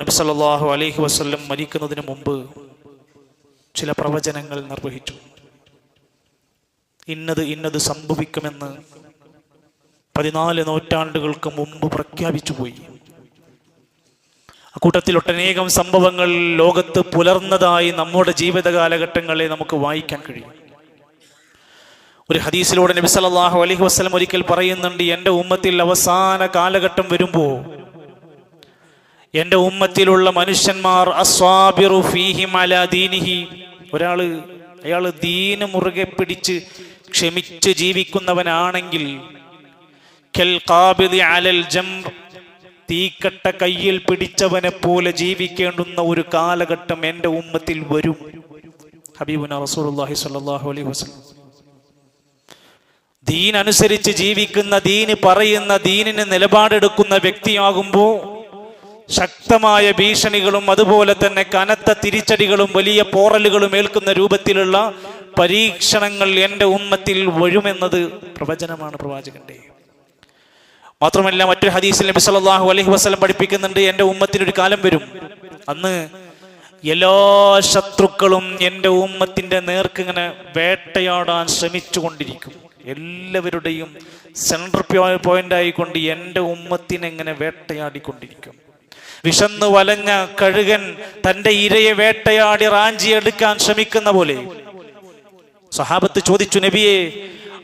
നബി സല്ലല്ലാഹു അലൈഹി വസല്ലം മരിക്കുന്നതിന് മുമ്പ് ചില പ്രവചനങ്ങൾ നിർവഹിച്ചു. ഇന്നത് ഇന്നത് സംഭവിക്കുമെന്ന് പതിനാല് നൂറ്റാണ്ടുകൾക്ക് മുമ്പ് പ്രഖ്യാപിച്ചു പോയി. അക്കൂട്ടത്തിൽ ഒട്ടനേകം സംഭവങ്ങൾ ലോകത്ത് പുലർന്നതായി നമ്മുടെ ജീവിത കാലഘട്ടങ്ങളെ നമുക്ക് വായിക്കാൻ കഴിയും. ഒരു ഹദീസിലൂടെ നബി സല്ലല്ലാഹു അലൈഹി വസല്ലം ഒരിക്കൽ പറയുന്നുണ്ട് എന്റെ ഉമ്മത്തിൽ അവസാന കാലഘട്ടം വരുമ്പോൾ എന്റെ ഉമ്മത്തിലുള്ള മനുഷ്യന്മാർ അസ്വാബിറു ഫീഹി ദീനിഹി. ഒരാൾ അയാൾ ദീന് മുറുകെ പിടിച്ച് ക്ഷമിച്ച് ജീവിക്കുന്നവനാണെങ്കിൽ അലൽ തീക്കട്ട കയ്യിൽ പിടിച്ചവനെ പോലെ ജീവിക്കേണ്ടുന്ന ഒരു കാലഘട്ടം എന്റെ ഉമ്മത്തിൽ വരും. ഹബീബുന റസൂലുള്ളാഹി സ്വല്ലല്ലാഹു അലൈഹി വസല്ലം. ദീൻ അനുസരിച്ച് ജീവിക്കുന്ന ദീന് പറയുന്ന ദീനിന് നിലപാടെടുക്കുന്ന വ്യക്തിയാകുമ്പോൾ ശക്തമായ ഭീഷണികളും അതുപോലെ തന്നെ കനത്ത തിരിച്ചടികളും വലിയ പോറലുകളും ഏൽക്കുന്ന രൂപത്തിലുള്ള പരീക്ഷണങ്ങൾ എന്റെ ഉമ്മത്തിൽ വഴുമെന്നത് പ്രവചനമാണ് പ്രവാചകന്റെ മാത്രമല്ല മറ്റൊരു ഹദീസിൽ നബി സല്ലല്ലാഹു അലൈഹി വസല്ലം പഠിപ്പിക്കുന്നുണ്ട് എന്റെ ഉമ്മത്തിന് ഒരു കാലം വരും. അന്ന് എല്ലാ ശത്രുക്കളും എന്റെ ഉമ്മത്തിന്റെ നേർക്ക് ഇങ്ങനെ വേട്ടയാടാൻ ശ്രമിച്ചുകൊണ്ടിരിക്കും. എല്ലാവരുടെയും സെൻട്രൽ പോയിന്റ് ആയിക്കൊണ്ട് എന്റെ ഉമ്മത്തിനെങ്ങനെ വേട്ടയാടിക്കൊണ്ടിരിക്കും. വിശന്ന് വലഞ്ഞ കഴുകൻ തന്റെ ഇരയെ വേട്ടയാടി റാഞ്ചി എടുക്കാൻ ശ്രമിക്കുന്ന പോലെ. സഹാബത്ത് ചോദിച്ചു നബിയെ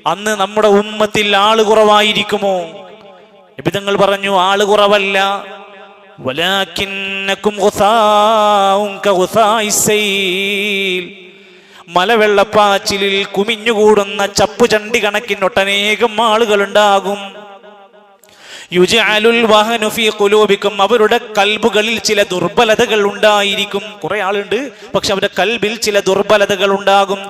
അന്ന് നമ്മുടെ ഉമ്മത്തിൽ ആൾ കുറവായിരിക്കുമോ? നിബിതങ്ങൾ പറഞ്ഞു ആൾ കുറവല്ല. മലവെള്ളപ്പാച്ചിലിൽ കുമിഞ്ഞുകൂടുന്ന ചപ്പുചണ്ടി കണക്കിനൊട്ടനേകം ആളുകളുണ്ടാകും. യുജഅലുൽ ഫീ ഖുലൂബിക്കും. അവരുടെ കൽബുകളിൽ ചില ദുർബലതകൾ ഉണ്ടായിരിക്കും. കുറെ ആളുണ്ട് പക്ഷെ അവരുടെ കൽബിൽ ചില ദുർബലതകൾ ഉണ്ടാകും.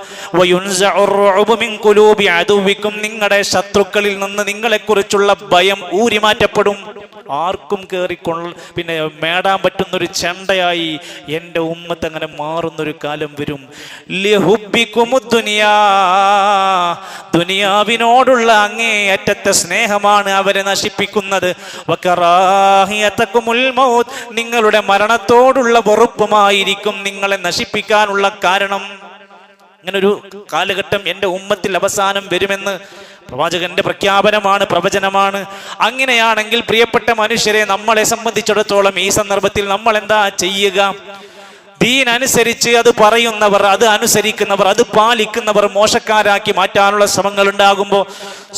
നിങ്ങളുടെ ശത്രുക്കളിൽ നിന്ന് നിങ്ങളെക്കുറിച്ചുള്ള ഭയം ഊരിമാറ്റപ്പെടും. ആർക്കും കയറിക്കൊൾ പിന്നെ മേടാൻ പറ്റുന്ന ഒരു ചെണ്ടയായി എന്റെ ഉമ്മത്ത് അങ്ങനെ മാറുന്നൊരു കാലം വരും. ദുനിയാ. ദുനിയാവിനോടുള്ള അങ്ങേയറ്റത്തെ സ്നേഹമാണ് അവരെ നശിപ്പിക്കുന്നത് മൗത്ത് നിങ്ങളുടെ മരണത്തോടുള്ള വെറുപ്പുമായിരിക്കും നിങ്ങളെ നശിപ്പിക്കാനുള്ള കാരണം. അങ്ങനെ ഒരു കാലഘട്ടം എന്റെ ഉമ്മത്തിൽ അവസാനം വരുമെന്ന് പ്രവാചകന്റെ പ്രഖ്യാപനമാണ് പ്രവചനമാണ്. അങ്ങനെയാണെങ്കിൽ പ്രിയപ്പെട്ട മനുഷ്യരെ നമ്മളെ സംബന്ധിച്ചിടത്തോളം ഈ സന്ദർഭത്തിൽ നമ്മൾ എന്താ ചെയ്യുക? ദീൻ അനുസരിച്ച് അത് പറയുന്നവർ അത് അനുസരിക്കുന്നവർ അത് പാലിക്കുന്നവർ മോശക്കാരാക്കി മാറ്റാനുള്ള ശ്രമങ്ങൾ ഉണ്ടാകുമ്പോൾ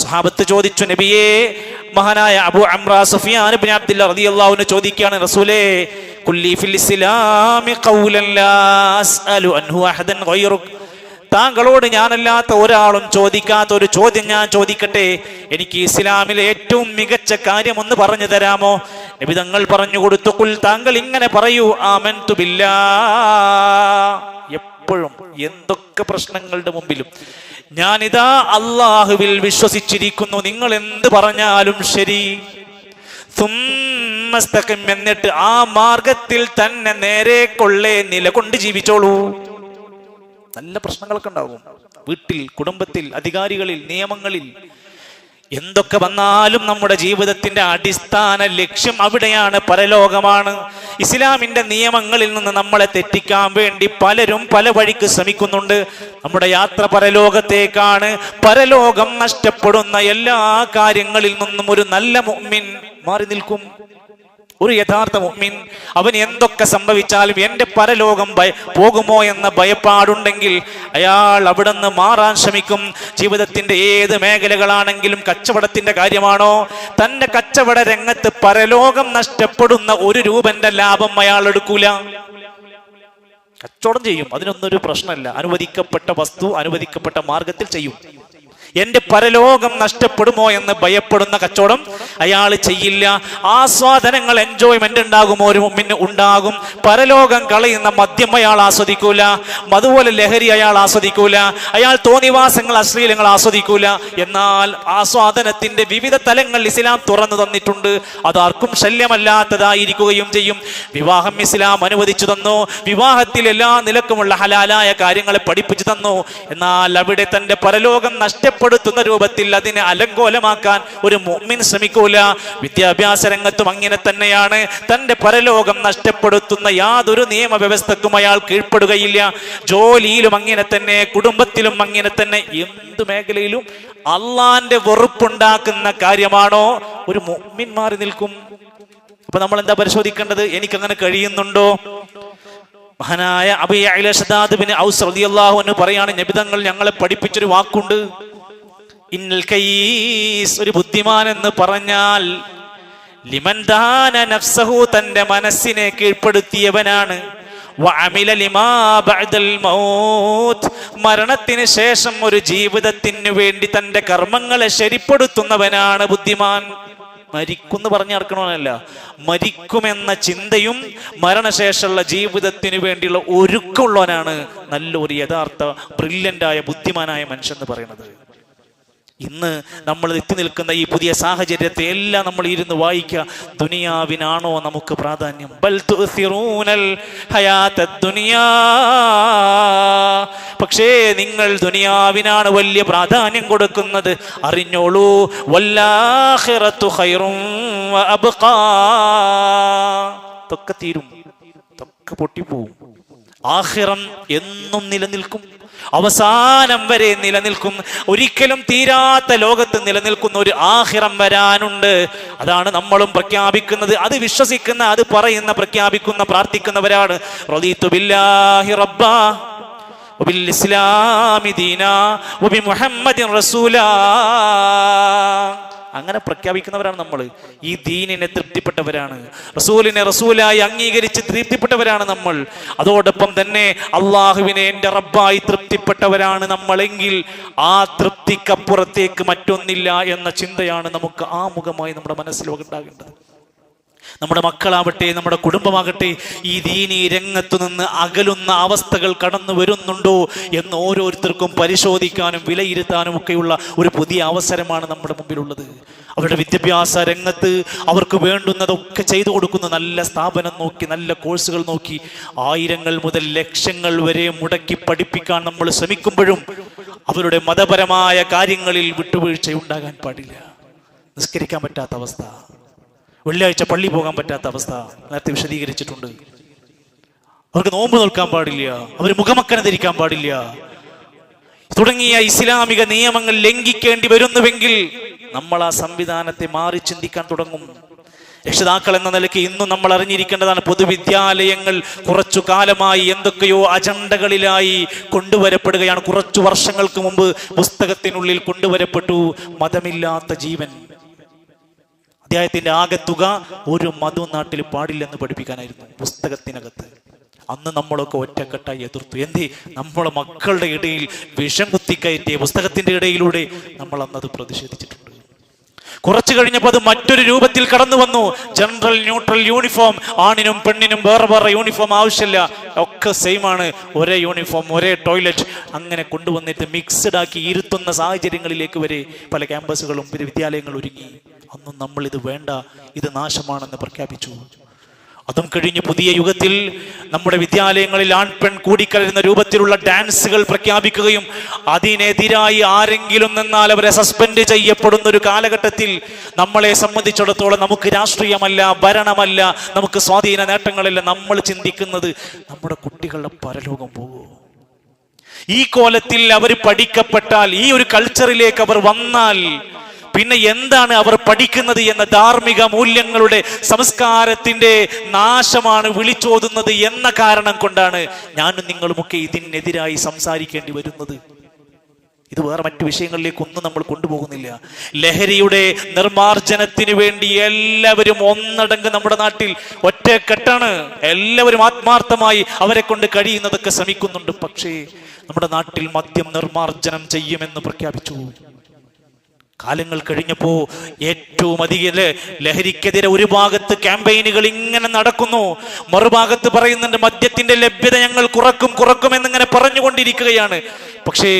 സഹാബത്ത് ചോദിച്ചു നബിയേ മഹാനായ അബു അമ്ര സഫിയാൻ ഇബ്നു അബ്ദുല്ല റളിയല്ലാഹു ചോദിക്കുകയാണ് റസൂലേ കുല്ലി ഫിൽ ഇസ്ലാമി ഖൗലൻ ലാ അസ്അലു അൻഹു അഹദൻ ഗൈറുക് താങ്കളോട് ഞാനല്ലാത്ത ഒരാളും ചോദിക്കാത്ത ഒരു ചോദ്യം ഞാൻ ചോദിക്കട്ടെ? എനിക്ക് ഇസ്ലാമിലെ ഏറ്റവും മികച്ച കാര്യം ഒന്ന് പറഞ്ഞു തരാമോ? നിബിതങ്ങൾ പറഞ്ഞു കൊടുത്തു കുൽ താങ്കൾ ഇങ്ങനെ പറയൂ ആമൻ തുബില്ലാ എപ്പോഴും എന്തൊക്കെ പ്രശ്നങ്ങളുടെ മുമ്പിലും. ഞാനിതാ അള്ളാഹുവിൽ വിശ്വസിച്ചിരിക്കുന്നു നിങ്ങൾ എന്ത് പറഞ്ഞാലും ശരി. എന്നിട്ട് ആ മാർഗത്തിൽ തന്നെ നേരെ കൊള്ളേ നിലകൊണ്ട് ജീവിച്ചോളൂ. നല്ല പ്രശ്നങ്ങളൊക്കെ ഉണ്ടാകും. വീട്ടിൽ കുടുംബത്തിൽ അധികാരികളിൽ നിയമങ്ങളിൽ എന്തൊക്കെ വന്നാലും നമ്മുടെ ജീവിതത്തിന്റെ അടിസ്ഥാന ലക്ഷ്യം അവിടെയാണ് പരലോകമാണ്. ഇസ്ലാമിന്റെ നിയമങ്ങളിൽ നിന്ന് നമ്മളെ തെറ്റിക്കാൻ വേണ്ടി പലരും പല വഴിക്ക് ശ്രമിക്കുന്നുണ്ട്. നമ്മുടെ യാത്ര പരലോകത്തേക്കാണ്. പരലോകം നഷ്ടപ്പെടുന്ന എല്ലാ കാര്യങ്ങളിൽ നിന്നും ഒരു നല്ല മുമ്മിൻ മാറി നിൽക്കും. ഒരു യഥാർത്ഥ മുഅ്മിൻ അവൻ എന്തൊക്കെ സംഭവിച്ചാലും എന്റെ പരലോകം പോകുമോ എന്ന ഭയപ്പാടുണ്ടെങ്കിൽ അയാൾ അവിടെ നിന്ന് മാറാൻ ശ്രമിക്കും. ജീവിതത്തിന്റെ ഏത് മേഖലകളാണെങ്കിലും കച്ചവടത്തിന്റെ കാര്യമാണോ? തന്റെ കച്ചവട രംഗത്ത് പരലോകം നഷ്ടപ്പെടുന്ന ഒരു രൂപന്റെ ലാഭം അയാൾ എടുക്കൂല. കച്ചവടം ചെയ്യും അതിനൊന്നും ഒരു പ്രശ്നമല്ല. അനുവദിക്കപ്പെട്ട വസ്തു അനുവദിക്കപ്പെട്ട മാർഗത്തിൽ ചെയ്യും. എന്റെ പരലോകം നഷ്ടപ്പെടുമോ എന്ന് ഭയപ്പെടുന്ന കച്ചവടം അയാൾ ചെയ്യില്ല. ആസ്വാദനങ്ങൾ എൻജോയ്മെന്റ് ഉണ്ടാകുമോ ഒരു മുമ്പിന് ഉണ്ടാകും. പരലോകം കളയുന്ന മദ്യം അയാൾ ആസ്വദിക്കൂല. അതുപോലെ ലഹരി അയാൾ ആസ്വദിക്കൂല. അയാൾ തോന്നിവാസങ്ങൾ അശ്ലീലങ്ങൾ ആസ്വദിക്കൂല. എന്നാൽ ആസ്വാദനത്തിന്റെ വിവിധ തലങ്ങൾ ഇസ്ലാം തുറന്നു തന്നിട്ടുണ്ട്. അതാർക്കും ശല്യമല്ലാത്തതായിരിക്കുകയും ചെയ്യും. വിവാഹം ഇസ്ലാം അനുവദിച്ചു തന്നു. വിവാഹത്തിൽ എല്ലാ നിലക്കുമുള്ള ഹലാലായ കാര്യങ്ങളെ പഠിപ്പിച്ചു തന്നു. എന്നാൽ അവിടെ തന്റെ പരലോകം നഷ്ടപ്പെടും നഷ്ടപ്പെടുത്തുന്ന രൂപത്തിൽ അതിനെ അലങ്കോലമാക്കാൻ ഒരു മുഅ്മിൻ ശ്രമിക്കൂല. വിദ്യാഭ്യാസ രംഗത്തും അങ്ങനെ തന്നെയാണ്. തന്റെ പരലോകം നഷ്ടപ്പെടുത്തുന്ന യാതൊരു നിയമവ്യവസ്ഥക്കും അയാൾ കീഴ്പ്പെടുകയില്ല. ജോലിയിലും അങ്ങനെ തന്നെ കുടുംബത്തിലും അങ്ങനെ തന്നെ എന്ത് മേഖലയിലും അള്ളാന്റെ വെറുപ്പുണ്ടാക്കുന്ന കാര്യമാണോ? ഒരു മുഅ്മിൻ മാറി നിൽക്കും. അപ്പൊ നമ്മൾ എന്താ പരിശോധിക്കേണ്ടത്? എനിക്ക് അങ്ങനെ കഴിയുന്നുണ്ടോ? മഹാനായ അബിഅലി ഔസ് റളിയല്ലാഹു അൻഹു പറയാണ് നബിതങ്ങൾ ഞങ്ങളെ പഠിപ്പിച്ചൊരു വാക്കുണ്ട്. ഇന്നൽ കൈസ് ഒരു ബുദ്ധിമാൻ എന്ന് പറഞ്ഞാൽ ലിമൻ ദാന നഫ്സഹു തന്റെ മനസ്സിനെ കീഴ്പ്പെടുത്തിയവനാണ്. മരണത്തിന് ശേഷം ഒരു ജീവിതത്തിന് വേണ്ടി തന്റെ കർമ്മങ്ങളെ ശരിപ്പെടുത്തുന്നവനാണ് ബുദ്ധിമാൻ. മരിക്കുന്ന് പറഞ്ഞു നടക്കണമെന്നല്ല മരിക്കുമെന്ന ചിന്തയും മരണശേഷമുള്ള ജീവിതത്തിന് വേണ്ടിയുള്ള ഒരുക്കമുള്ളവനാണ്. നല്ലൊരു യഥാർത്ഥ ബ്രില്യന്റായ ബുദ്ധിമാനായ മനുഷ്യൻ എന്ന് പറയുന്നത്. ഇന്ന് നമ്മൾ എത്തി നിൽക്കുന്ന ഈ പുതിയ സാഹചര്യത്തെ എല്ലാം നമ്മൾ ഇരുന്ന് വായിക്കുക. ദുനിയാവിനാണോ നമുക്ക് പ്രാധാന്യം? പക്ഷേ നിങ്ങൾ ദുനിയാവിനാണ് വലിയ പ്രാധാന്യം കൊടുക്കുന്നത്. അറിഞ്ഞോളൂ വല്ലാഹിറത്തു തൊക്കെ തീരും. തൊക്കെ പൊട്ടിപ്പോവും. ആഹിറം എന്നും നിലനിൽക്കും. അവസാനം വരെ നിലനിൽക്കും ഒരിക്കലും തീരാത്ത ലോകത്ത് നിലനിൽക്കുന്ന ഒരു ആഹിറം വരാനുണ്ട്. അതാണ് നമ്മളും പ്രഖ്യാപിക്കുന്നത്. അത് വിശ്വസിക്കുന്ന അത് പറയുന്ന പ്രഖ്യാപിക്കുന്ന പ്രാർത്ഥിക്കുന്നവരാണ്. റബ്ബാ അങ്ങനെ പ്രഖ്യാപിക്കുന്നവരാണ് നമ്മൾ. ഈ ദീനിനെ തൃപ്തിപ്പെട്ടവരാണ്. റസൂലിനെ റസൂലായി അംഗീകരിച്ച് തൃപ്തിപ്പെട്ടവരാണ് നമ്മൾ. അതോടൊപ്പം തന്നെ അള്ളാഹുവിനെ എന്റെ റബ്ബായി തൃപ്തിപ്പെട്ടവരാണ് നമ്മളെങ്കിൽ ആ തൃപ്തിക്കപ്പുറത്തേക്ക് മറ്റൊന്നില്ല എന്ന ചിന്തയാണ് നമുക്ക് ആമുഖമായി നമ്മുടെ മനസ്സിലുണ്ടാകേണ്ടത് നമ്മുടെ മക്കളാവട്ടെ നമ്മുടെ കുടുംബമാകട്ടെ ഈ ദീനി രംഗത്തു നിന്ന് അകലുന്ന അവസ്ഥകൾ കടന്നു വരുന്നുണ്ടോ എന്ന് ഓരോരുത്തർക്കും പരിശോധിക്കാനും വിലയിരുത്താനും ഒക്കെയുള്ള ഒരു പുതിയ അവസരമാണ് നമ്മുടെ മുമ്പിലുള്ളത്. അവരുടെ വിദ്യാഭ്യാസ രംഗത്ത് അവർക്ക് വേണ്ടുന്നതൊക്കെ ചെയ്തു കൊടുക്കുന്ന നല്ല സ്ഥാപനം നോക്കി നല്ല കോഴ്സുകൾ നോക്കി ആയിരങ്ങൾ മുതൽ ലക്ഷങ്ങൾ വരെ മുടക്കി പഠിപ്പിക്കാൻ നമ്മൾ ശ്രമിക്കുമ്പോഴും അവരുടെ മതപരമായ കാര്യങ്ങളിൽ വിട്ടുവീഴ്ച ഉണ്ടാകാൻ പാടില്ല. നിസ്കരിക്കാൻ പറ്റാത്ത അവസ്ഥ. വെള്ളിയാഴ്ച പള്ളി പോകാൻ പറ്റാത്ത അവസ്ഥ നേരത്തെ വിശദീകരിച്ചിട്ടുണ്ട്. അവർക്ക് നോമ്പ് നിൽക്കാൻ പാടില്ല അവർ മുഖമക്കന ധരിക്കാൻ പാടില്ല. തുടങ്ങിയ ഇസ്ലാമിക നിയമങ്ങൾ ലംഘിക്കേണ്ടി വരുന്നുവെങ്കിൽ നമ്മൾ ആ സംവിധാനത്തെ മാറി ചിന്തിക്കാൻ തുടങ്ങും. രക്ഷിതാക്കൾ എന്ന നിലയ്ക്ക് ഇന്നും നമ്മൾ അറിഞ്ഞിരിക്കേണ്ടതാണ് പൊതുവിദ്യാലയങ്ങൾ കുറച്ചു കാലമായി എന്തൊക്കെയോ അജണ്ടകളിലായി കൊണ്ടുവരപ്പെടുകയാണ്. കുറച്ചു വർഷങ്ങൾക്ക് മുമ്പ് പുസ്തകത്തിനുള്ളിൽ കൊണ്ടുവരപ്പെട്ടു മതമില്ലാത്ത ജീവൻ. അധ്യായത്തിന്റെ ആകെ തുക ഒരു മധു നാട്ടിൽ പാടില്ലെന്ന് പഠിപ്പിക്കാനായിരുന്നു പുസ്തകത്തിനകത്ത്. അന്ന് നമ്മളൊക്കെ ഒറ്റക്കെട്ടായി എതിർത്തു. എന്തേ? നമ്മളെ മക്കളുടെ ഇടയിൽ വിഷം കുത്തിക്കയറ്റിയ പുസ്തകത്തിന്റെ ഇടയിലൂടെ നമ്മൾ അന്നത് പ്രതിഷേധിച്ചിട്ടുണ്ട്. കുറച്ചു കഴിഞ്ഞപ്പോൾ അത് മറ്റൊരു രൂപത്തിൽ കടന്നു വന്നു. ജനറൽ ന്യൂട്രൽ യൂണിഫോം ആണിനും പെണ്ണിനും വേറെ വേറെ യൂണിഫോം ആവശ്യമില്ല. ഒക്കെ സെയിം ആണ്. ഒരേ യൂണിഫോം ഒരേ ടോയ്ലറ്റ് അങ്ങനെ കൊണ്ടുവന്നിട്ട് മിക്സഡ് ആക്കി ഇരുത്തുന്ന സാഹചര്യങ്ങളിലേക്ക് വരെ പല ക്യാമ്പസുകളും വിദ്യാലയങ്ങളും ഒരുങ്ങി. അന്നും നമ്മൾ ഇത് വേണ്ട ഇത് നാശമാണെന്ന് പ്രഖ്യാപിച്ചു. അതും കഴിഞ്ഞ് പുതിയ യുഗത്തിൽ നമ്മുടെ വിദ്യാലയങ്ങളിൽ ആൺപെൺ കൂടിക്കലരുന്ന രൂപത്തിലുള്ള ഡാൻസുകൾ പ്രഖ്യാപിക്കുകയും അതിനെതിരായി ആരെങ്കിലും നിന്നാൽ അവരെ സസ്പെൻഡ് ചെയ്യപ്പെടുന്ന ഒരു കാലഘട്ടത്തിൽ നമ്മളെ സംബന്ധിച്ചിടത്തോളം നമുക്ക് രാഷ്ട്രീയമല്ല ഭരണമല്ല നമുക്ക് സ്വാധീന നേട്ടങ്ങളല്ല. നമ്മൾ ചിന്തിക്കുന്നത് നമ്മുടെ കുട്ടികളുടെ പരലോകം പോകുമോ ഈ കോലത്തിൽ അവർ പഠിക്കപ്പെട്ടാൽ ഈ ഒരു കൾച്ചറിലേക്ക് അവർ വന്നാൽ പിന്നെ എന്താണ് അവർ പഠിക്കുന്നത് എന്ന ധാർമ്മിക മൂല്യങ്ങളുടെ സംസ്കാരത്തിന്റെ നാശമാണ് വിളിച്ചോതുന്നത് എന്ന കാരണം കൊണ്ടാണ് ഞാനും നിങ്ങളുമൊക്കെ ഇതിനെതിരായി സംസാരിക്കേണ്ടി വരുന്നത്. ഇത് വേറെ മറ്റു വിഷയങ്ങളിലേക്കൊന്നും നമ്മൾ കൊണ്ടുപോകുന്നില്ല. ലഹരിയുടെ നിർമാർജനത്തിന് വേണ്ടി എല്ലാവരും ഒന്നടങ്ക് നമ്മുടെ നാട്ടിൽ ഒറ്റക്കെട്ടാണ്. എല്ലാവരും ആത്മാർത്ഥമായി അവരെ കൊണ്ട് കഴിയുന്നതൊക്കെ ശ്രമിക്കുന്നുണ്ട്. പക്ഷേ നമ്മുടെ നാട്ടിൽ മദ്യം നിർമാർജനം ചെയ്യുമെന്ന് പ്രഖ്യാപിച്ചു. കാലങ്ങൾ കഴിഞ്ഞപ്പോ ഏറ്റവും അധികം ലഹരിക്കെതിരെ ഒരു ഭാഗത്ത് ക്യാമ്പയിനുകൾ ഇങ്ങനെ നടക്കുന്നു. മറുഭാഗത്ത് പറയുന്നുണ്ട് മദ്യത്തിന്റെ ലഭ്യത ഞങ്ങൾ കുറക്കും കുറക്കും എന്നിങ്ങനെ പറഞ്ഞുകൊണ്ടിരിക്കുകയാണ്. പക്ഷേ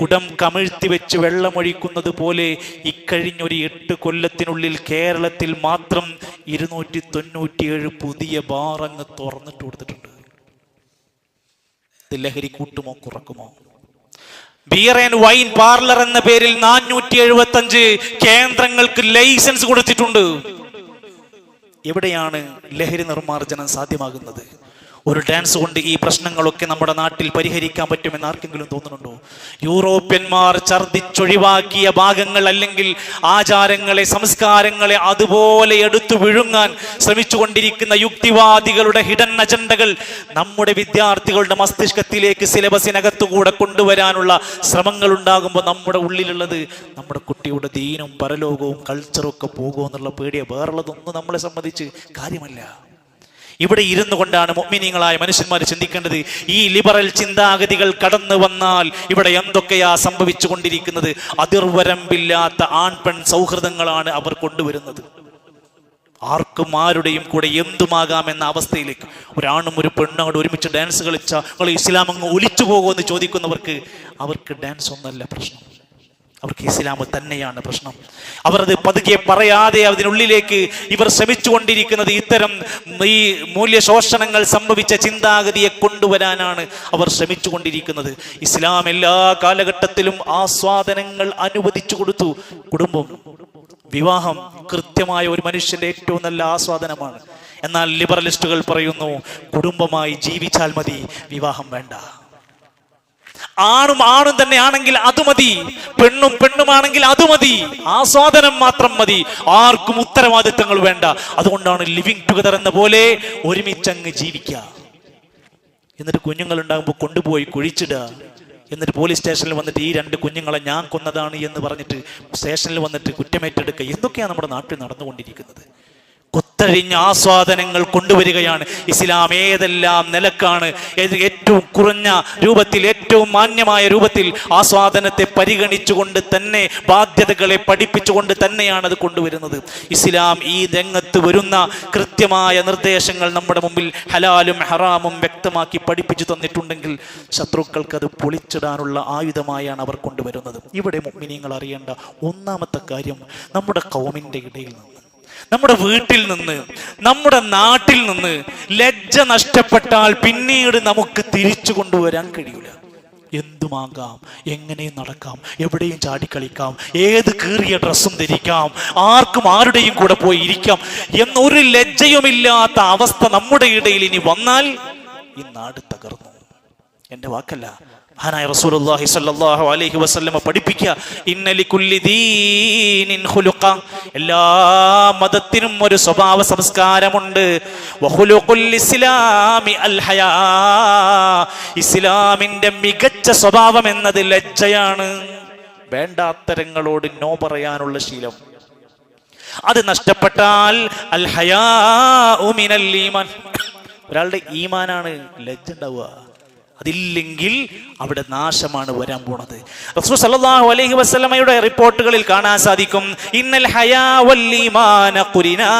കുടം കമിഴ്ത്തി വെച്ച് വെള്ളമൊഴിക്കുന്നത് പോലെ ഇക്കഴിഞ്ഞൊരു എട്ട് കൊല്ലത്തിനുള്ളിൽ കേരളത്തിൽ മാത്രം ഇരുന്നൂറ്റി തൊണ്ണൂറ്റിയേഴ് പുതിയ ബാറങ്ങ് തുറന്നിട്ട് കൊടുത്തിട്ടുണ്ട്. ലഹരി കൂട്ടുമോ കുറക്കുമോ? ബിയർ ആൻഡ് വൈൻ പാർലർ എന്ന പേരിൽ നാനൂറ്റി എഴുപത്തി അഞ്ച് കേന്ദ്രങ്ങൾക്ക് ലൈസൻസ് കൊടുത്തിട്ടുണ്ട്. എവിടെയാണ് ലഹരി നിർമ്മാർജനം സാധ്യമാകുന്നത്? ഒരു ഡാൻസ് കൊണ്ട് ഈ പ്രശ്നങ്ങളൊക്കെ നമ്മുടെ നാട്ടിൽ പരിഹരിക്കാൻ പറ്റുമെന്ന് ആർക്കെങ്കിലും തോന്നുന്നുണ്ടോ? യൂറോപ്യന്മാർ ഛർദിച്ചൊഴിവാക്കിയ ഭാഗങ്ങൾ അല്ലെങ്കിൽ ആചാരങ്ങളെ സംസ്കാരങ്ങളെ അതുപോലെ എടുത്തു വിഴുങ്ങാൻ ശ്രമിച്ചുകൊണ്ടിരിക്കുന്ന യുക്തിവാദികളുടെ ഹിഡൻ അജണ്ടകൾ നമ്മുടെ വിദ്യാർത്ഥികളുടെ മസ്തിഷ്കത്തിലേക്ക് സിലബസിനകത്തുകൂടെ കൊണ്ടുവരാനുള്ള ശ്രമങ്ങൾ ഉണ്ടാകുമ്പോൾ നമ്മുടെ ഉള്ളിലുള്ളത് നമ്മുടെ കുട്ടിയുടെ ദീനും പരലോകവും കൾച്ചറും ഒക്കെ പോകുമെന്നുള്ള പേടിയ. വേറുള്ളതൊന്നും നമ്മളെ സംബന്ധിച്ച് കാര്യമല്ല. ഇവിടെ ഇരുന്നു കൊണ്ടാണ് മൊമിനിങ്ങളായ മനുഷ്യന്മാർ ചിന്തിക്കേണ്ടത്. ഈ ലിബറൽ ചിന്താഗതികൾ കടന്നു വന്നാൽ ഇവിടെ എന്തൊക്കെയാ സംഭവിച്ചു കൊണ്ടിരിക്കുന്നത് അതിർവരമ്പില്ലാത്ത ആൺ പെൺ സൗഹൃദങ്ങളാണ് അവർ കൊണ്ടുവരുന്നത്. ആർക്കും ആരുടെയും കൂടെ എന്തുമാകാമെന്ന അവസ്ഥയിലേക്ക് ഒരാണും ഒരു പെണ്ണോട് ഒരുമിച്ച് ഡാൻസ് കളിച്ച ഇസ്ലാം അങ്ങ് ഒലിച്ചു പോകുമെന്ന് ചോദിക്കുന്നവർക്ക് അവർക്ക് ഡാൻസ് ഒന്നല്ല പ്രശ്നം. അവർക്ക് ഇസ്ലാം തന്നെയാണ് പ്രശ്നം. അവർ അത് പതുക്കെ പറയാതെ അതിനുള്ളിലേക്ക് ഇവർ ശ്രമിച്ചുകൊണ്ടിരിക്കുന്നത് ഇത്തരം ഈ മൂല്യ മൂല്യശോഷണങ്ങൾ സംഭവിച്ച ചിന്താഗതിയെ കൊണ്ടുവരാനാണ് അവർ ശ്രമിച്ചുകൊണ്ടിരിക്കുന്നത്. ഇസ്ലാം എല്ലാ കാലഘട്ടത്തിലും ആസ്വാദനങ്ങൾ അനുവദിച്ചു കൊടുത്തു. കുടുംബം വിവാഹം കൃത്യമായ ഒരു മനുഷ്യന്റെ ഏറ്റവും നല്ല ആസ്വാദനമാണ്. എന്നാൽ ലിബറലിസ്റ്റുകൾ പറയുന്നു കുടുംബമായി ജീവിച്ചാൽ മതി വിവാഹം വേണ്ട. ആണും ആണും തന്നെ ആണെങ്കിൽ അത് മതി. പെണ്ണും പെണ്ണുമാണെങ്കിൽ അത് മതി. ആസ്വാദനം മാത്രം മതി. ആർക്കും ഉത്തരവാദിത്തങ്ങൾ വേണ്ട. അതുകൊണ്ടാണ് ലിവിങ് ടുഗദർ എന്ന പോലെ ഒരുമിച്ചങ്ങ് ജീവിക്കുക. എന്നിട്ട് കുഞ്ഞുങ്ങൾ ഉണ്ടാകുമ്പോൾ കൊണ്ടുപോയി കുഴിച്ചിടുക. എന്നിട്ട് പോലീസ് സ്റ്റേഷനിൽ വന്നിട്ട് ഈ രണ്ട് കുഞ്ഞുങ്ങളെ ഞാൻ കൊന്നതാണ് എന്ന് പറഞ്ഞിട്ട് സ്റ്റേഷനിൽ വന്നിട്ട് കുറ്റമേറ്റെടുക്കുക. എന്തൊക്കെയാണ് നമ്മുടെ നാട്ടിൽ നടന്നുകൊണ്ടിരിക്കുന്നത്? കുത്തഴിഞ്ഞ ആസ്വാദനങ്ങൾ കൊണ്ടുവരികയാണ്. ഇസ്ലാം ഏതെല്ലാം നിലക്കാണ്? ഏറ്റവും കുറഞ്ഞ രൂപത്തിൽ ഏറ്റവും മാന്യമായ രൂപത്തിൽ ആസ്വാദനത്തെ പരിഗണിച്ചുകൊണ്ട് തന്നെ ബാധ്യതകളെ പഠിപ്പിച്ചുകൊണ്ട് തന്നെയാണ് അത് കൊണ്ടുവരുന്നത്. ഇസ്ലാം ഈ രംഗത്ത് വരുന്ന കൃത്യമായ നിർദ്ദേശങ്ങൾ നമ്മുടെ മുമ്പിൽ ഹലാലും ഹറാമും വ്യക്തമാക്കി പഠിപ്പിച്ചു തന്നിട്ടുണ്ടെങ്കിൽ ശത്രുക്കൾക്ക് അത് പൊളിച്ചിടാനുള്ള ആയുധമായാണ് അവർ കൊണ്ടുവരുന്നത്. ഇവിടെ മുമ്മിനിങ്ങൾ അറിയേണ്ട ഒന്നാമത്തെ കാര്യം നമ്മുടെ കൗമിന്റെ ഇടയിൽ നിന്ന്. നമ്മുടെ വീട്ടിൽ നിന്ന് നമ്മുടെ നാട്ടിൽ നിന്ന് ലജ്ജ നഷ്ടപ്പെട്ടാൽ പിന്നീട് നമുക്ക് തിരിച്ചു കൊണ്ടുവരാൻ കഴിയൂല. എന്തുമാകാം? എങ്ങനെയും നടക്കാം. എവിടെയും ചാടിക്കളിക്കാം. ഏത് കീറിയ ഡ്രസ്സും ധരിക്കാം. ആർക്കും ആരുടെയും കൂടെ പോയി ഇരിക്കാം എന്നൊരു ലജ്ജയുമില്ലാത്ത അവസ്ഥ നമ്മുടെ ഇടയിൽ ഇനി വന്നാൽ ഈ നാട് തകർന്നു. എന്റെ വാക്കല്ല. മഹാനായ റസൂലുള്ളാഹി സ്വല്ലല്ലാഹു അലൈഹി വസല്ലമ പഠിപ്പിക്കുക ഇന്നലി കുല്ലി ദീനിൻ ഖുലുഖ. എല്ലാ മതത്തിനും ഒരു സ്വഭാവ സംസ്കാരമുണ്ട്. വഖുലുഖുൽ ഇസ്ലാമി അൽ ഹയാ. ഇസ്ലാമിന്റെ മികച്ച സ്വഭാവം എന്നത് ലജ്ജയാണ്. വേണ്ടാത്തരങ്ങളോട് നോ പറയാനുള്ള ശീലം. അത് നഷ്ടപ്പെട്ടാൽ അൽ ഹയാ ഈമാൻ. ഒരാളുടെ ഈമാനാണ് ലജ്ജ ഉണ്ടാവുക. അതില്ലെങ്കിൽ അവിടെ നാശമാണ് വരാൻ പോണത്. റസൂൽ സല്ലല്ലാഹു അലൈഹി വസല്ലമയുടെ റിപ്പോർട്ടുകളിൽ കാണാൻ സാധിക്കും ഇന്നൽ ഈമാന ഖുരിനാ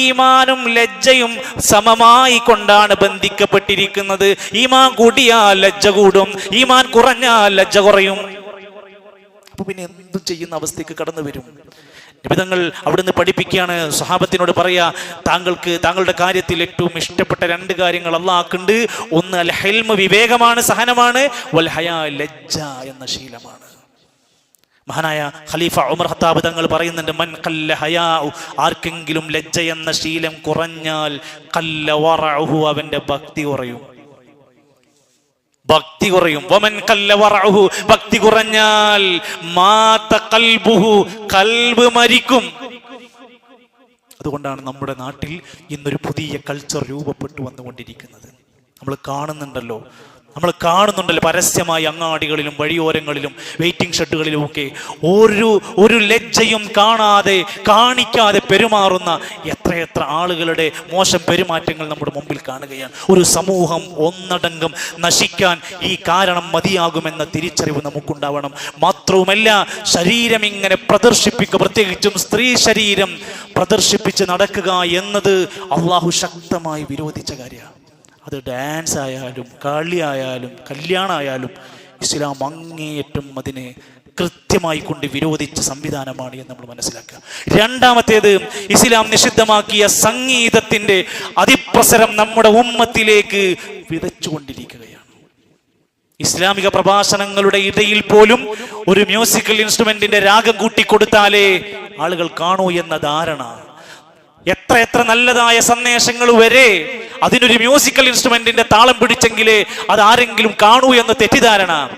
ഈമാനും ലജ്ജയും സമമായി കൊണ്ടാണ് ബന്ധിക്കപ്പെട്ടിരിക്കുന്നത്. ഈമാൻ കൂടിയാൽ ലജ്ജ കൂടും ഈമാൻ കുറഞ്ഞാൽ ലജ്ജ കുറയും. അപ്പൊ പിന്നെ എന്തും ചെയ്യുന്ന അവസ്ഥയ്ക്ക് കടന്നു വരും നിബിതങ്ങൾ അവിടുന്ന് പഠിപ്പിക്കുകയാണ്. സഹാബത്തിനോട് പറയാ താങ്കൾക്ക് താങ്കളുടെ കാര്യത്തിൽ ഏറ്റവും ഇഷ്ടപ്പെട്ട രണ്ട് കാര്യങ്ങൾ അള്ളാഹ്ക്കുണ്ട് ഒന്ന് അൽ ഹെൽമ വിവേകമാണ് സഹനമാണ്. വൽ ഹയാ ലജ്ജ എന്ന ശീലമാണ്. മഹാനായ ഖലീഫ ഉമർ ഹത്താബ് തങ്ങൾ പറയുന്നുണ്ട് മൻ കല്ല ഹയാ ആർക്കെങ്കിലും ലജ്ജ എന്ന ശീലം കുറഞ്ഞാൽ കല്ല വറഹു അവന്റെ ഭക്തി കുറയും. ഭക്തി കുറയും. വമൻ കല്ല വറഹു ഭക്തി കുറഞ്ഞാൽ മാത കൽബുഹു. കൽബ് മരിക്കും. അതുകൊണ്ടാണ് നമ്മുടെ നാട്ടിൽ ഇന്നൊരു പുതിയ കൾച്ചർ രൂപപ്പെട്ടു വന്നുകൊണ്ടിരിക്കുന്നത്. നമ്മൾ കാണുന്നുണ്ടല്ലോ നമ്മൾ കാണുന്നുണ്ടല്ലോ പരസ്യമായി അങ്ങാടികളിലും വഴിയോരങ്ങളിലും വെയിറ്റിംഗ് ഷെഡുകളിലും ഒക്കെ. ഒരു ഒരു ലജ്ജയും കാണാതെ കാണിക്കാതെ പെരുമാറുന്ന എത്രയെത്ര ആളുകളുടെ മോശം പെരുമാറ്റങ്ങൾ നമ്മുടെ മുമ്പിൽ കാണുകയാണ്. ഒരു സമൂഹം ഒന്നടങ്കം നശിക്കാൻ ഈ കാരണം മതിയാകുമെന്ന തിരിച്ചറിവ് നമുക്കുണ്ടാവണം. മാത്രവുമല്ല ശരീരം ഇങ്ങനെ പ്രദർശിപ്പിക്കുക പ്രത്യേകിച്ചും സ്ത്രീ ശരീരം പ്രദർശിപ്പിച്ച് നടക്കുക എന്നത് അള്ളാഹു ശക്തമായി വിരോധിച്ച കാര്യമാണ്. അത് ഡാൻസ് ആയാലും കളി ആയാലും കല്യാണമായാലും ഇസ്ലാം അങ്ങേയറ്റം അതിനെ കൃത്യമായി കൊണ്ട് വിരോധിച്ച സംവിധാനമാണ് എന്ന് നമ്മൾ മനസ്സിലാക്കുക. രണ്ടാമത്തേത് ഇസ്ലാം നിഷിദ്ധമാക്കിയ സംഗീതത്തിന്റെ അതിപ്രസരം നമ്മുടെ ഉമ്മത്തിലേക്ക് വിതച്ചുകൊണ്ടിരിക്കുകയാണ്. ഇസ്ലാമിക പ്രഭാഷണങ്ങളുടെ ഇടയിൽ പോലും ഒരു മ്യൂസിക്കൽ ഇൻസ്ട്രുമെന്റിന്റെ രാഗം കൂട്ടിക്കൊടുത്താലേ ആളുകൾ കാണൂ എന്ന ധാരണ. എത്ര എത്ര നല്ലതായ സന്ദേശങ്ങൾ വരെ അതിനൊരു മ്യൂസിക്കൽ ഇൻസ്ട്രുമെന്റിന്റെ താളം പിടിച്ചെങ്കിലേ അത് ആരെങ്കിലും കാണൂ എന്ന തെറ്റിദ്ധാരണ.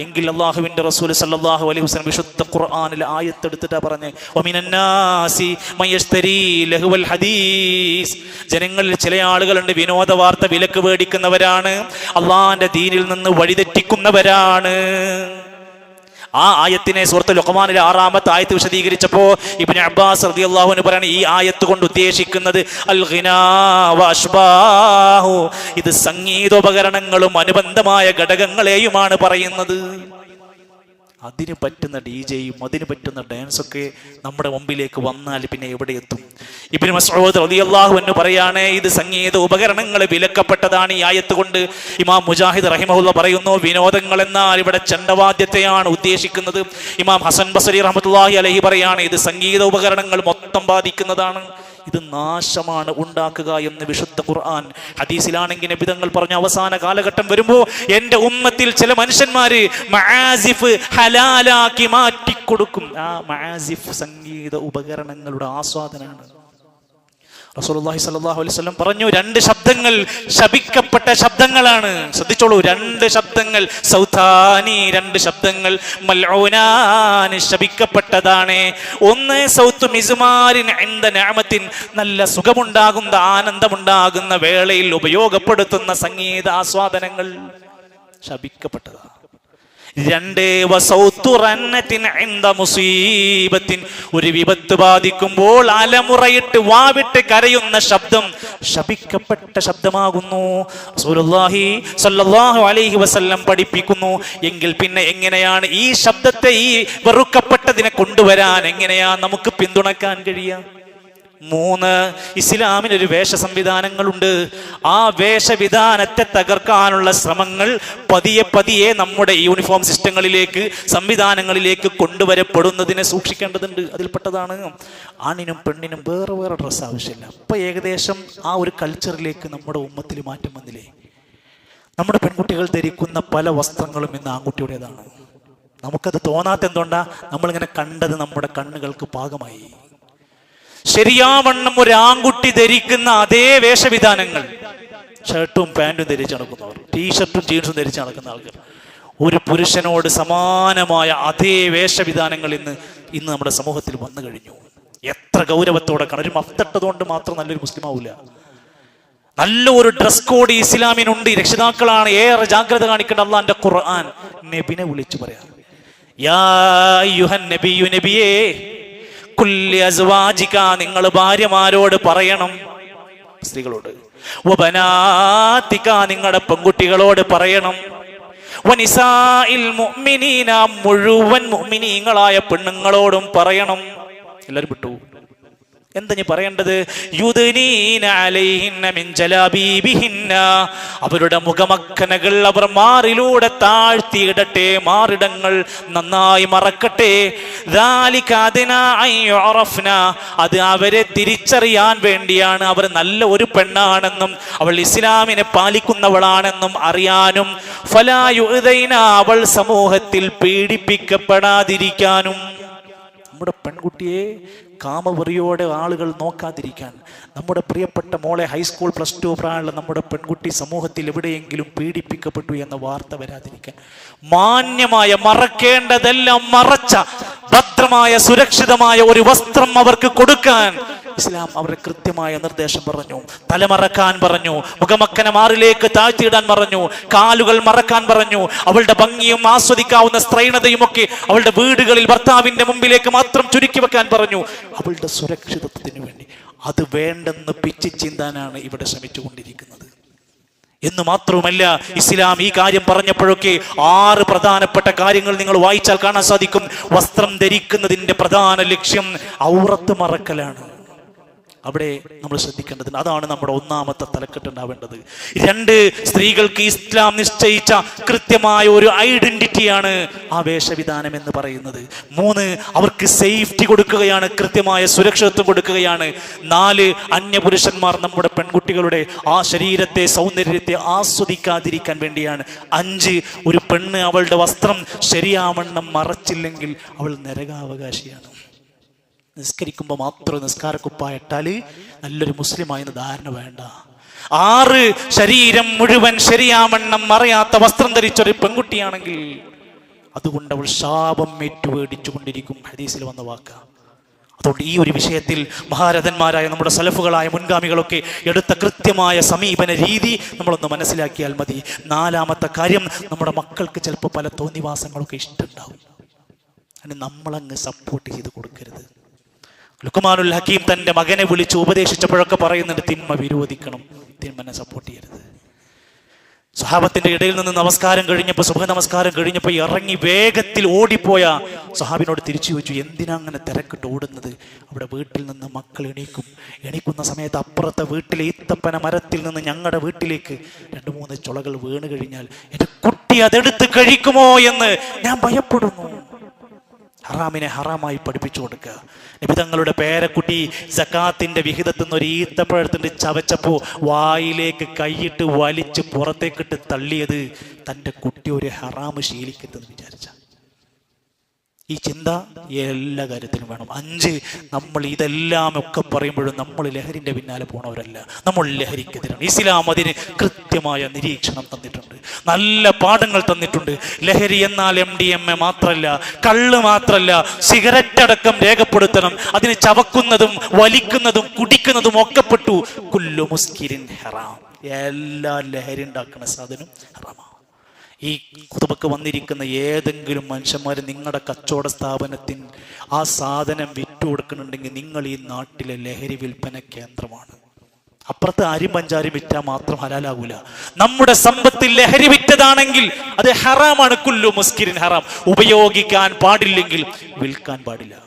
എങ്കിൽ അള്ളാഹുവിന്റെ റസൂൽ സല്ലല്ലാഹു അലൈഹി വസല്ലം വിശുദ്ധ ഖുർആനിൽ ആയത്തെടുത്തിട്ടാ പറഞ്ഞ്. ഒമിനന്നാസി മയസ്തരി ലഹുവൽ ഹദീസ്. ജനങ്ങളിൽ ചില ആളുകളുണ്ട് വിനോദ വാർത്ത വിലക്ക് മേടിക്കുന്നവരാണ്. അള്ളാഹിന്റെ ദീനിൽ നിന്ന് വഴിതെറ്റിക്കുന്നവരാണ്. ആ ആയത്തിനെ സുഹൃത്ത് ലുഖമാനിലെ ആറാമത്തെ ആയത്ത് വിശദീകരിച്ചപ്പോ ഇബ്നു അബ്ബാസ് റളിയല്ലാഹുവിന് പറയാണ് ഈ ആയത്ത് കൊണ്ട് ഉദ്ദേശിക്കുന്നത് അൽ ഇത് സംഗീതോപകരണങ്ങളും അനുബന്ധമായ ഘടകങ്ങളെയുമാണ് പറയുന്നത്. അതിന് പറ്റുന്ന ഡി ജെയും അതിന് പറ്റുന്ന ഡാൻസൊക്കെ നമ്മുടെ മുമ്പിലേക്ക് വന്നാൽ പിന്നെ എവിടെ എത്തും? ഇബ്നു റളിയല്ലാഹു അൻഹു പറയാണ് ഇത് സംഗീത ഉപകരണങ്ങൾ വിലക്കപ്പെട്ടതാണ് ഈ ആയത്ത് കൊണ്ട്. ഇമാം മുജാഹിദ് റഹിമഹുല്ല പറയുന്നു വിനോദങ്ങൾ എന്നാൽ ഇവിടെ ചണ്ടവാദ്യത്തെയാണ് ഉദ്ദേശിക്കുന്നത്. ഇമാം ഹസൻ ബസരി റഹ്മത്തുള്ളാഹി അലഹി പറയാണ് ഇത് സംഗീത ഉപകരണങ്ങൾ മൊത്തം ബാധിക്കുന്നതാണ്. ഇത് നാശമാണ് ഉണ്ടാക്കുക എന്ന് വിശുദ്ധ ഖുർആൻ ഹദീസിലാണെങ്കിൽ നബിതങ്ങൾ പറഞ്ഞ അവസാന കാലഘട്ടം വരുമ്പോൾ എന്റെ ഉമ്മത്തിൽ ചില മനുഷ്യന്മാര് ഹലാലാക്കി മാറ്റിക്കൊടുക്കും. ആ മആസിഫ് സംഗീത ഉപകരണങ്ങളുടെ ആസ്വാദനാണ് റസൂലുള്ളാഹി സ്വല്ലല്ലാഹു അലൈഹി വസല്ലം പറഞ്ഞു രണ്ട് ശബ്ദങ്ങൾ ശബിക്കപ്പെട്ട ശബ്ദങ്ങളാണ്. ശ്രദ്ധിച്ചോളൂ രണ്ട് ശബ്ദങ്ങൾ. സൗതാനി രണ്ട് ശബ്ദങ്ങൾ. മൽഊനാന് ശബിക്കപ്പെട്ടതാണ് ഒന്ന് സൗത്ത് മിസ്മാരിൻ എന്ത നാമത്തിൻ നല്ല സുഖമുണ്ടാകുന്ന ആനന്ദമുണ്ടാകുന്ന വേളയിൽ ഉപയോഗപ്പെടുത്തുന്ന സംഗീത ആസ്വാദനങ്ങൾ ശപിക്കപ്പെട്ടതാണ്. രണ്ട് മുസീബത്തിൻ. ഒരു വിപത്ത് ബാധിക്കുമ്പോൾ അലമുറയിട്ട് വാവിട്ട് കരയുന്ന ശബ്ദം ശപിക്കപ്പെട്ട ശബ്ദമാകുന്നു. സ്വല്ലല്ലാഹു അലൈഹി വസല്ലം പഠിപ്പിക്കുന്നു. എങ്കിൽ പിന്നെ എങ്ങനെയാണ് ഈ ശബ്ദത്തെ ഈ വെറുക്കപ്പെട്ടതിനെ കൊണ്ടുവരാൻ എങ്ങനെയാ നമുക്ക് പിന്തുണക്കാൻ കഴിയുക? മൂന്ന് ഇസ്ലാമിന് ഒരു വേഷ സംവിധാനങ്ങളുണ്ട് ആ വേഷവിധാനത്തെ തകർക്കാനുള്ള ശ്രമങ്ങൾ പതിയെ പതിയെ നമ്മുടെ യൂണിഫോം സിസ്റ്റങ്ങളിലേക്ക് സംവിധാനങ്ങളിലേക്ക് കൊണ്ടുവരപ്പെടുന്നതിനെ സൂക്ഷിക്കേണ്ടതുണ്ട്. അതിൽപ്പെട്ടതാണ് ആണിനും പെണ്ണിനും വേറെ വേറെ ഡ്രസ്സ് ആവശ്യമില്ല. അപ്പം ഏകദേശം ആ ഒരു കൾച്ചറിലേക്ക് നമ്മുടെ ഉമ്മത്തിൽ മാറ്റം വന്നില്ലേ? നമ്മുടെ പെൺകുട്ടികൾ ധരിക്കുന്ന പല വസ്ത്രങ്ങളും ഇന്ന് ആൺകുട്ടിയുടേതാണ്. നമുക്കത് തോന്നാത്ത എന്തുകൊണ്ടാ നമ്മളിങ്ങനെ കണ്ടത് നമ്മുടെ കണ്ണുകൾക്ക് പാകമായി. ശരിയാവണ്ണം ഒരു ആൺകുട്ടി ധരിക്കുന്ന അതേ വേഷവിധാനങ്ങൾ. ഷർട്ടും പാന്റും ധരിച്ച് നടക്കുന്നവർ ടീഷർട്ടും ജീൻസും ധരിച്ച് നടക്കുന്ന ആൾക്കാർ. ഒരു പുരുഷനോട് സമാനമായ അതേ വേഷവിധാനങ്ങൾ ഇന്ന് ഇന്ന് നമ്മുടെ സമൂഹത്തിൽ വന്നു കഴിഞ്ഞു. എത്ര ഗൗരവത്തോടെ കാണും. ഒരു മഫ്തട്ടതുകൊണ്ട് മാത്രം നല്ലൊരു മുസ്ലിം ആവില്ല നല്ല ഒരു ഡ്രസ് കോഡ് ഇസ്ലാമിനുണ്ട്. രക്ഷിതാക്കളാണ് ഏറെ ജാഗ്രത കാണിക്കേണ്ട അള്ളാന്റെ ഖുർആൻ. നബിനെ വിളിച്ചു പറയാം. യാ യുഹൻ നബിയു നബിയേ കുല്ലി അസ്വാജിക നിങ്ങൾ ഭാര്യമാരോട് പറയണം. സ്ത്രീകളോട്. വബനാത്തിക നിങ്ങളുടെ പെൺകുട്ടികളോട് പറയണം. മുഴുവൻ മുഅ്മിനീങ്ങളായ പെണ്ണുങ്ങളോടും പറയണം. എല്ലാവരും വിട്ടു. എന്താ ഞാൻ പറയേണ്ടത്? അവരുടെ മുഖമക്കനകൾ അവർ മാറിലൂടെ താഴ്ത്തിയിടട്ടെ മാറിടങ്ങൾ നന്നായി മറക്കട്ടെ. അത് അവരെ തിരിച്ചറിയാൻ വേണ്ടിയാണ് അവർ നല്ല ഒരു പെണ്ണാണെന്നും അവൾ ഇസ്ലാമിനെ പാലിക്കുന്നവളാണെന്നും അറിയാനും ഫലായുതൈന അവൾ സമൂഹത്തിൽ പീഡിപ്പിക്കപ്പെടാതിരിക്കാനും. നമ്മുടെ പെൺകുട്ടിയെ കാമവെറിയോടെ ആളുകൾ നോക്കാതിരിക്കാൻ. നമ്മുടെ പ്രിയപ്പെട്ട മോളെ ഹൈസ്കൂൾ പ്ലസ് ടു പ്രായമുള്ള നമ്മുടെ പെൺകുട്ടി സമൂഹത്തിൽ എവിടെയെങ്കിലും പീഡിപ്പിക്കപ്പെട്ടു എന്ന വാർത്ത വരാതിരിക്കാൻ. മാന്യമായ മറക്കേണ്ടതെല്ലാം മറച്ച ഭദ്രമായ സുരക്ഷിതമായ ഒരു വസ്ത്രം അവർക്ക് കൊടുക്കാൻ ഇസ്ലാം അവരെ കൃത്യമായ നിർദ്ദേശം പറഞ്ഞു. തലമറക്കാൻ പറഞ്ഞു. മുഖമക്കനെ മാറിലേക്ക് താഴ്ത്തിയിടാൻ പറഞ്ഞു. കാലുകൾ മറക്കാൻ പറഞ്ഞു. അവളുടെ ഭംഗിയും ആസ്വദിക്കാവുന്ന സ്ത്രൈണതയും ഒക്കെ അവളുടെ വീടുകളിൽ ഭർത്താവിന്റെ മുമ്പിലേക്ക് മാത്രം ചുരുക്കി വെക്കാൻ പറഞ്ഞു. അവളുടെ സുരക്ഷിതത്വത്തിന് വേണ്ടി. അത് വേണ്ടെന്ന് പിച്ചി ചിന്താനാണ് ഇവിടെ ശ്രമിച്ചുകൊണ്ടിരിക്കുന്നത്. എന്ന് മാത്രവുമല്ല ഇസ്ലാം ഈ കാര്യം പറഞ്ഞപ്പോഴൊക്കെ ആറ് പ്രധാനപ്പെട്ട കാര്യങ്ങൾ നിങ്ങൾ വായിച്ചാൽ കാണാൻ സാധിക്കും. വസ്ത്രം ധരിക്കുന്നതിന്റെ പ്രധാന ലക്ഷ്യം ഔറത്ത് മറക്കലാണ്. അവിടെ നമ്മൾ ശ്രദ്ധിക്കേണ്ടത് അതാണ് നമ്മുടെ ഒന്നാമത്തെ തലക്കെട്ട് ഉണ്ടാവേണ്ടത് രണ്ട് സ്ത്രീകൾക്ക് ഇസ്ലാം നിശ്ചയിച്ച കൃത്യമായ ഒരു ഐഡന്റിറ്റിയാണ് ആ വേഷവിധാനം എന്ന് പറയുന്നത്. മൂന്ന് അവർക്ക് സേഫ്റ്റി കൊടുക്കുകയാണ് കൃത്യമായ സുരക്ഷിതത്വം കൊടുക്കുകയാണ്. നാല് അന്യപുരുഷന്മാർ നമ്മുടെ പെൺകുട്ടികളുടെ ആ ശരീരത്തെ സൗന്ദര്യത്തെ ആസ്വദിക്കാതിരിക്കാൻ വേണ്ടിയാണ്. അഞ്ച് ഒരു പെണ്ണ് അവളുടെ വസ്ത്രം ശരിയാവണ്ണം മറച്ചില്ലെങ്കിൽ അവൾ നരകാവകാശിയാണ്. നിസ്കരിക്കുമ്പോൾ മാത്രം നിസ്കാരക്കുപ്പായിട്ടാൽ നല്ലൊരു മുസ്ലിമായെന്ന് ധാരണ വേണ്ട. ആറ് ശരീരം മുഴുവൻ ശരിയാവണ്ണം മറയാത്ത വസ്ത്രം ധരിച്ചൊരു പെൺകുട്ടിയാണെങ്കിൽ അതുകൊണ്ട് അവൾ ശാപം ഏറ്റുവേടിച്ചു കൊണ്ടിരിക്കും ഹദീസിൽ വന്ന വാക്ക. അതുകൊണ്ട് ഈ ഒരു വിഷയത്തിൽ മഹാരഥന്മാരായ നമ്മുടെ സലഫുകളായ മുൻഗാമികളൊക്കെ എടുത്ത കൃത്യമായ സമീപന രീതി നമ്മളൊന്ന് മനസ്സിലാക്കിയാൽ മതി. നാലാമത്തെ കാര്യം നമ്മുടെ മക്കൾക്ക് ചിലപ്പോൾ പല തോന്നിവാസങ്ങളൊക്കെ ഇഷ്ടമുണ്ടാവും അതിന് നമ്മളങ്ങ് സപ്പോർട്ട് ചെയ്ത് കൊടുക്കരുത്. ലുക്കുമാനുൽ ഹക്കീം തന്റെ മകനെ വിളിച്ച് ഉപദേശിച്ചപ്പോഴൊക്കെ പറയുന്നുണ്ട് തിന്മ വിരോധിക്കണം. തിന്മനെ സപ്പോർട്ട് ചെയ്യരുത്. സ്വഹാബത്തിന്റെ ഇടയിൽ നിന്ന് നമസ്കാരം കഴിഞ്ഞപ്പോൾ സുഖ നമസ്കാരം കഴിഞ്ഞപ്പോൾ ഇറങ്ങി വേഗത്തിൽ ഓടിപ്പോയ സ്വഹാബിനോട് തിരിച്ചു ചോദിച്ചു എന്തിനാ അങ്ങനെ തിരക്കിട്ട് ഓടുന്നത്? അവിടെ വീട്ടിൽ നിന്ന് മക്കൾ എണീക്കും. എണീക്കുന്ന സമയത്ത് അപ്പുറത്തെ വീട്ടിലെ ഈത്തപ്പന മരത്തിൽ നിന്ന് ഞങ്ങളുടെ വീട്ടിലേക്ക് രണ്ട് മൂന്ന് ചുളകൾ വീണ് കഴിഞ്ഞാൽ എന്റെ കുട്ടി അതെടുത്ത് കഴിക്കുമോ എന്ന് ഞാൻ ഭയപ്പെടുന്നു. ഹറാമിനെ ഹറാമായി പഠിപ്പിച്ചു കൊടുക്കുക നിബിതങ്ങളുടെ പേരക്കുട്ടി സക്കാത്തിന്റെ വിഹിതത്തിൽ നിന്ന് ഒരു ഈത്തപ്പഴത്തിന്റെ ചവച്ചപ്പോൾ വായിലേക്ക് കൈയിട്ട് വലിച്ച് പുറത്തേക്കിട്ട് തള്ളിയത് തന്റെ കുട്ടി ഒരു ഹറാമ് ശീലിക്കരുതെന്ന് വിചാരിച്ച. ഈ ചിന്ത എല്ലാ കാര്യത്തിലും വേണം. അഞ്ച് നമ്മൾ ഇതെല്ലാം ഒക്കെ പറയുമ്പോഴും നമ്മൾ ലഹരിന്റെ പിന്നാലെ പോണവരല്ല. നമ്മൾ ലഹരിക്കെതിരാണ്. ഇസ്ലാം അതിന് കൃത്യമായ നിരീക്ഷണം തന്നിട്ടുണ്ട്. നല്ല പാഠങ്ങൾ തന്നിട്ടുണ്ട്. ലഹരി എന്നാൽ എം ഡി എം എ മാത്രമല്ല കള്ള് മാത്രമല്ല സിഗരറ്റ് അടക്കം രേഖപ്പെടുത്തണം. അതിന് ചവക്കുന്നതും വലിക്കുന്നതും കുടിക്കുന്നതും ഒക്കെപ്പെട്ടു കുല്ലു മുസ്കിരിൻ ഹറാം. എല്ലാ ലഹരി ഉണ്ടാക്കുന്ന സാധനം ഹറാമാണ്. ഈ കുതുബക്ക് വന്നിരിക്കുന്ന ഏതെങ്കിലും മനുഷ്യന്മാർ നിങ്ങളുടെ കച്ചവട സ്ഥാപനത്തിൽ ആ സാധനം വിറ്റു കൊടുക്കുന്നുണ്ടെങ്കിൽ നിങ്ങൾ ഈ നാട്ടിലെ ലഹരി വിൽപ്പന കേന്ദ്രമാണ്. അപ്പുറത്ത് അരി പഞ്ചാരി വിറ്റാൽ മാത്രം ഹലാലാകൂല നമ്മുടെ സമ്പത്തിൽ ലഹരി വിറ്റതാണെങ്കിൽ അത് ഹറാമാണ്. കുല്ലു മുസ്കിരിൻ ഹറാം. ഉപയോഗിക്കാൻ പാടില്ലെങ്കിൽ വിൽക്കാൻ പാടില്ല.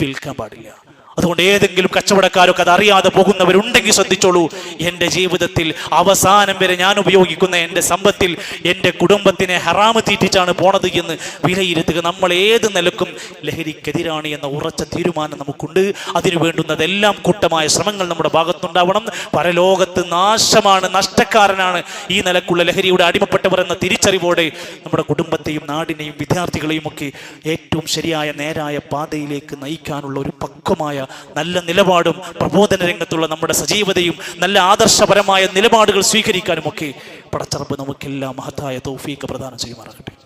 വിൽക്കാൻ പാടില്ല. അതുകൊണ്ട് ഏതെങ്കിലും കച്ചവടക്കാരൊക്കെ അത് അറിയാതെ പോകുന്നവരുണ്ടെങ്കിൽ ശ്രദ്ധിച്ചോളൂ. എന്റെ ജീവിതത്തിൽ അവസാനം വരെ ഞാൻ ഉപയോഗിക്കുന്ന എന്റെ സമ്പത്തിൽ എന്റെ കുടുംബത്തിനെ ഹറാമ് തീറ്റിച്ചാണ് പോണത് എന്ന് വിലയിരുത്തുക. നമ്മൾ ഏത് നിലക്കും ലഹരിക്കെതിരാണ് എന്ന ഉറച്ച തീരുമാനം നമുക്കുണ്ട്. അതിനു വേണ്ടുന്നതെല്ലാം കൂട്ടമായ ശ്രമങ്ങൾ നമ്മുടെ ഭാഗത്തുണ്ടാവണം. പരലോകത്ത് നാശമാണ് നഷ്ടക്കാരനാണ് ഈ നിലക്കുള്ള ലഹരിയുടെ അടിമപ്പെട്ടവർ എന്ന തിരിച്ചറിവോടെ നമ്മുടെ കുടുംബത്തെയും നാടിനെയും വിദ്യാർത്ഥികളെയും ഒക്കെ ഏറ്റവും ശരിയായ നേരായ പാതയിലേക്ക് നയിക്കാനുള്ള ഒരു പക്വമായ നല്ല നിലപാടും പ്രബോധന രംഗത്തുള്ള നമ്മുടെ സജീവതയും നല്ല ആദർശപരമായ നിലപാടുകൾ സ്വീകരിക്കാനുമൊക്കെ പടച്ചറപ്പ് നമുക്കെല്ലാം മഹത്തായ തൗഫീക്ക് പ്രദാനം ചെയ്യുമാറാകട്ടെ.